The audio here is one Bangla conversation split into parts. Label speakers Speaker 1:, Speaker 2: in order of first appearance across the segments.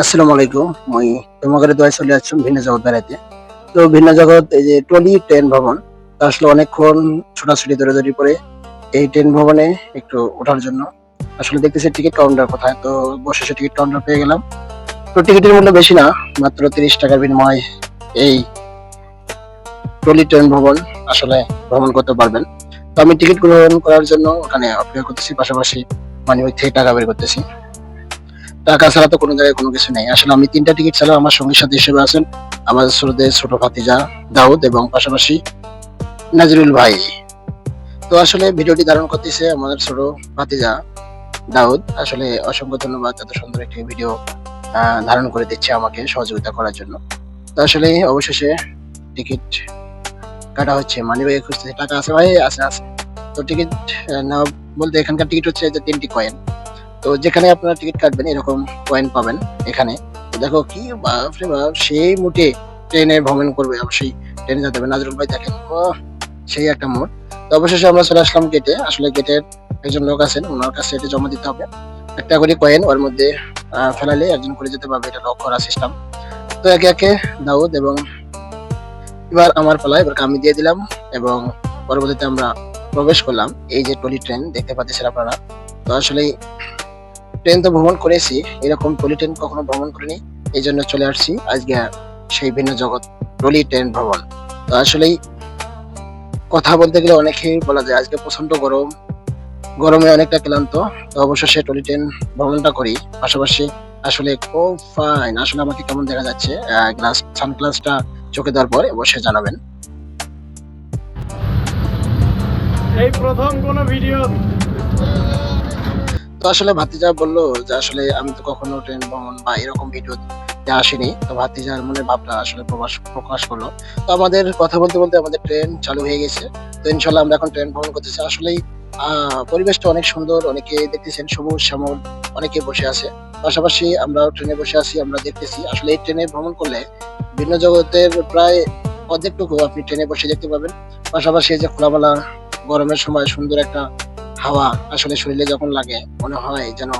Speaker 1: আসসালামু আলাইকুম। মই তোমাদের দোয়ায় চলে আসছিলাম ভিন্ন জগৎ বেড়াইতে। তো ভিন্ন জগৎ, এই যে টলি ট্রেন ভবন, তো আসলে অনেকক্ষণ ছোটাছুটি দৌড়াদৌড়ি করে এই ট্রেন ভবনে একটু ওঠার জন্য। আসলে দেখতেছি টিকিট কাউন্টার কোথায়, তো বসে সে টিকিট কাউন্টার পেয়ে গেলাম। তো টিকিটের মূল্য বেশি না, মাত্র তিরিশ টাকার বিনিময়ে এই টলি ট্রেন ভবন আসলে ভ্রমণ করতে পারবেন। তো আমি টিকিট গ্রহণ করার জন্য ওখানে অপেক্ষা করতেছি, পাশাপাশি মানে ওই থেকে টাকা বের করতেছি। টাকা ছাড়া তো কোনো জায়গায় কোনো কিছু নেই। আসলে আমি তিনটা টিকিট ছাড়া আমার সঙ্গী সাথী হিসেবে আছেন আমার শ্রোতে ছোট ভাতিজা দাউদ এবং পাশাপাশি নাজরুল ভাই। তো আসলে ভিডিওটি ধারণ করতেছে আমাদের ছোট ভাতিজা দাউদ। আসলে অসংখ্য ধন্যবাদ এত সুন্দর একটি ভিডিও ধারণ করে দিচ্ছে আমাকে সহযোগিতা করার জন্য। তো আসলে অবশেষে টিকিট কাটা হচ্ছে। মানি ব্যাগে খুঁজতেছে। টাকা আছে ভাই, আছে আছে। তো টিকিট না বলতে এখানকার টিকিট হচ্ছে যে তিনটি কয়েন তো যেখানে আপনারা টিকিট কাটবেন, এরকম কয়েন পাবেন এখানে। দেখো কি সেই মুটে ট্রেনে ভ্রমণ করবে অবশ্যই ট্রেনে যেতে হবে। নাজরুল ভাই দেখেন সেই একটা মোট তো অবশেষে আমরা চলে আসলাম গেটে আসলে গেটের একজন লোক আছেন, ওনার কাছে এটা জমা দিতে হবে। একটা করে কয়েন ওর মধ্যে ফেলালে একজন করে যেতে পারবে। এটা লক করা সিস্টেম তো একে একে দাউদ এবং এবার আমার পালা এবার আমি দিয়ে দিলাম এবং পরবর্তীতে আমরা প্রবেশ করলাম। এই যে টলি ট্রেন দেখতে পাচ্ছেন আপনারা। তো আসলে ট্রেন তো ভ্রমণ করেছি, এরকম টলি ট্রেন কখনো ভ্রমণ করিনি, এই জন্য চলে আসছি আজকে সেই ভিন্ন জগৎ টলি ট্রেন ভ্রমণ। তো আসলেই কথা বলতে গেলে অনেকেই বলা যায়, আজকে প্রচণ্ড গরম, গরমে অনেকটা ক্লান্ত, তো অবশ্যই টলি ট্রেন ভ্রমণটা করি। পাশাপাশি আসলে খুব ফাইন আসলে আমাকে কেমন দেখা যাচ্ছে গ্লাস সানগ্লাসটা চোখে দেওয়ার পর অবশ্যই জানাবেন।
Speaker 2: এই প্রথম কোন ভিডিও
Speaker 1: তো আসলে ভাতিজা বলল যে আসলে আমি তো কখনো ট্রেন ভ্রমণ বা এরকম ভিডিও আসিনি। তো ভাতিজার মনে ভাবটা আসলে প্রকাশ প্রকাশ করল। তো আমাদের কথা বলতে বলতে আমাদের ট্রেন চালু হয়ে গেছে। তো ইনশাল্লাহ আমরা এখন ট্রেন ভ্রমণ করতেছি। আসলেই পরিবেশটা অনেক সুন্দর। অনেকে দেখতেছেন সবুজ শ্যামল, অনেকে বসে আছে। পাশাপাশি আমরাও ট্রেনে বসে আছি, আমরা দেখতেছি। আসলে এই ট্রেনে ভ্রমণ করলে ভিন্ন জগতের প্রায় অর্ধেকটুকু আপনি ট্রেনে বসে দেখতে পাবেন। পাশাপাশি যে খোলামেলা গরমের সময় সুন্দর একটা হাওয়া আসলে শরীরে যখন লাগে, মনে হয় যেন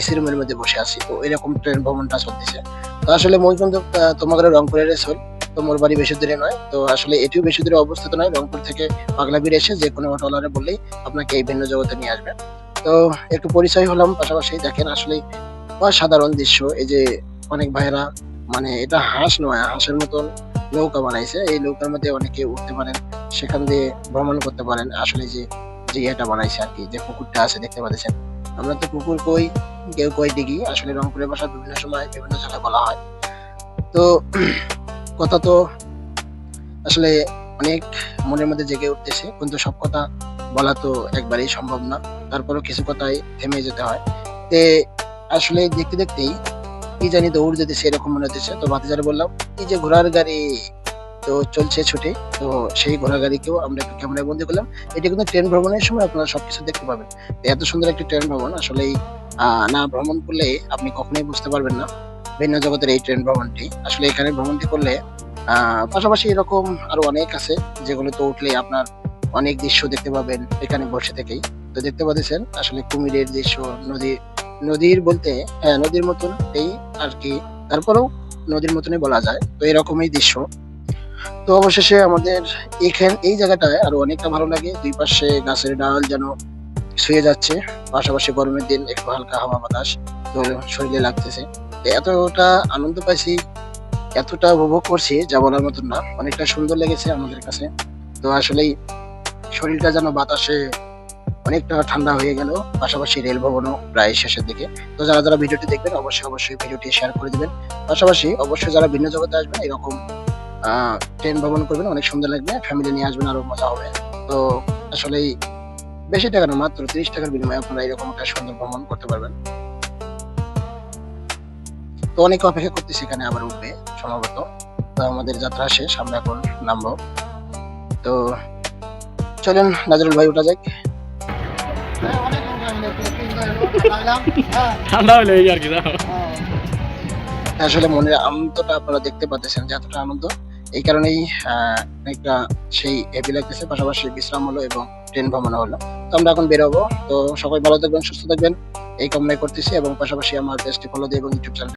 Speaker 1: এসি রুমের মধ্যে বসে আছি। তো এরকম ট্রেন ভ্রমণটা চলতেছে। তো আসলে মই কিন্তু তোমাদের রংপুরের রেসল তো মোর বাড়ি বেশি দূরে নয়। তো আসলে এটিও বেশি দূরে অবস্থিত নয়। রংপুর থেকে পাগলাবির এসে যে কোনো অটোলারে বললেই আপনাকে এই ভিন্ন জগতে নিয়ে আসবে। তো একটু পরিচয় হলাম পাশাপাশি। দেখেন আসলে সাধারণ দৃশ্য। এই যে অনেক ভাইরা মানে এটা হাঁস নয়, হাঁসের মতন নৌকা বানাইছে। এই নৌকার মধ্যে অনেকে উঠতে পারেন, সেখান দিয়ে ভ্রমণ করতে পারেন। আসলে যে ইয়েটা বানাইছে আর কি, যে পুকুরটা আছে, দেখতে পাচ্ছেন? আমরা তো পুকুর কই, কেউ কই দিঘি আসলে রংপুরের ভাষা বিভিন্ন সময় বিভিন্ন জায়গায় বলা হয়। তো কথা তো আসলে অনেক মনের মধ্যে জেগে উঠতেছে, কিন্তু সব কথা বলা তো একবারেই সম্ভব না। তারপরেও কিছু কথাই থেমে যেতে হয়। তে আসলে দেখতে দেখতেই কি জানি দৌড় যেতেছে এরকম মনে হতেছে তো ভাতিজারে বললাম, এই যে ঘোড়ার গাড়ি তো চলছে ছুটি। তো সেই ঘোড়া গাড়িকেও আমরা একটু ক্যামেরায় বন্দি করলাম। এটা কিন্তু ট্রেন ভ্রমণের সময় আপনারা সবকিছু দেখতে পাবেন। এত সুন্দর একটি ট্রেন ভ্রমণ আসলে না ভ্রমণ করলে আপনি কখনোই বুঝতে পারবেন না ভিন্ন জগতের এই ট্রেন ভ্রমণটি। আসলে এখানে ভ্রমণটি করলে পাশাপাশি এরকম আরও অনেক আছে যেগুলো তো উঠলে আপনার অনেক দৃশ্য দেখতে পাবেন এখানে বসে থেকেই। তো দেখতে পাচ্ছেন, আসলে কুমিরের দৃশ্য, নদী, নদীর বলতে হ্যাঁ নদীর মতন এই আর কি। তারপরেও নদীর মতনই বলা যায়। তো এরকমই দৃশ্য। তো অবশেষে আমাদের এখান এই জায়গাটায় আরও অনেকটা ভালো লাগে। দুই পাশে গাছের ডাল যেন শুয়ে যাচ্ছে। পাশাপাশি গরমের দিন একটু হালকা হাওয়া বাতাস, তো শরীরে লাগতেছে। এতটা আনন্দ পাইছি, এতটা উপভোগ করছি যা বলার মতন না। অনেকটা সুন্দর লেগেছে আমাদের কাছে। তো আসলেই শরীরটা যেন বাতাসে অনেকটা ঠান্ডা হয়ে গেল। পাশাপাশি রেল ভবনও প্রায় শেষের দিকে। তো যারা যারা ভিডিওটি দেখবেন, অবশ্যই অবশ্যই ভিডিওটি শেয়ার করে দিবেন। পাশাপাশি অবশ্যই যারা ভিন্ন জগতে আসবেন, এরকম ট্রেন ভ্রমণ করবেন অনেক সুন্দর লাগবে ফ্যামিলি নিয়ে আসবেন আরও মজা হবে। তো আসলে বেশি টাকা না মাত্র তিরিশ টাকার বিনিময়ে আপনারা এরকম একটা সুন্দর ভ্রমণ করতে পারবেন। তো অনেকে অপেক্ষা করতে সেখানে আবার উঠবে সম্ভবত। তো আমাদের যাত্রা শেষ আমরা এখন নামবো। তো চলেন নাজরুল ভাই উঠা যাক।
Speaker 2: ঠান্ডা হলে এই আর কি
Speaker 1: আসলে মনের আনন্দটা আপনারা দেখতে পাচ্ছেন যে এতটা আনন্দ। এই কারণেই অনেকটা সেই হ্যাপি লাগতেছে, পাশাপাশি বিশ্রাম হলো এবং ট্রেন ভ্রমণ হলো। তো আমরা এখন বেরোবো। তো সবাই ভালো থাকবেন, সুস্থ থাকবেন। এই কামনাই করতেছি এবং পাশাপাশি আমার পেজটি ফলো দিয়ে এবং ইউটিউব চ্যানেল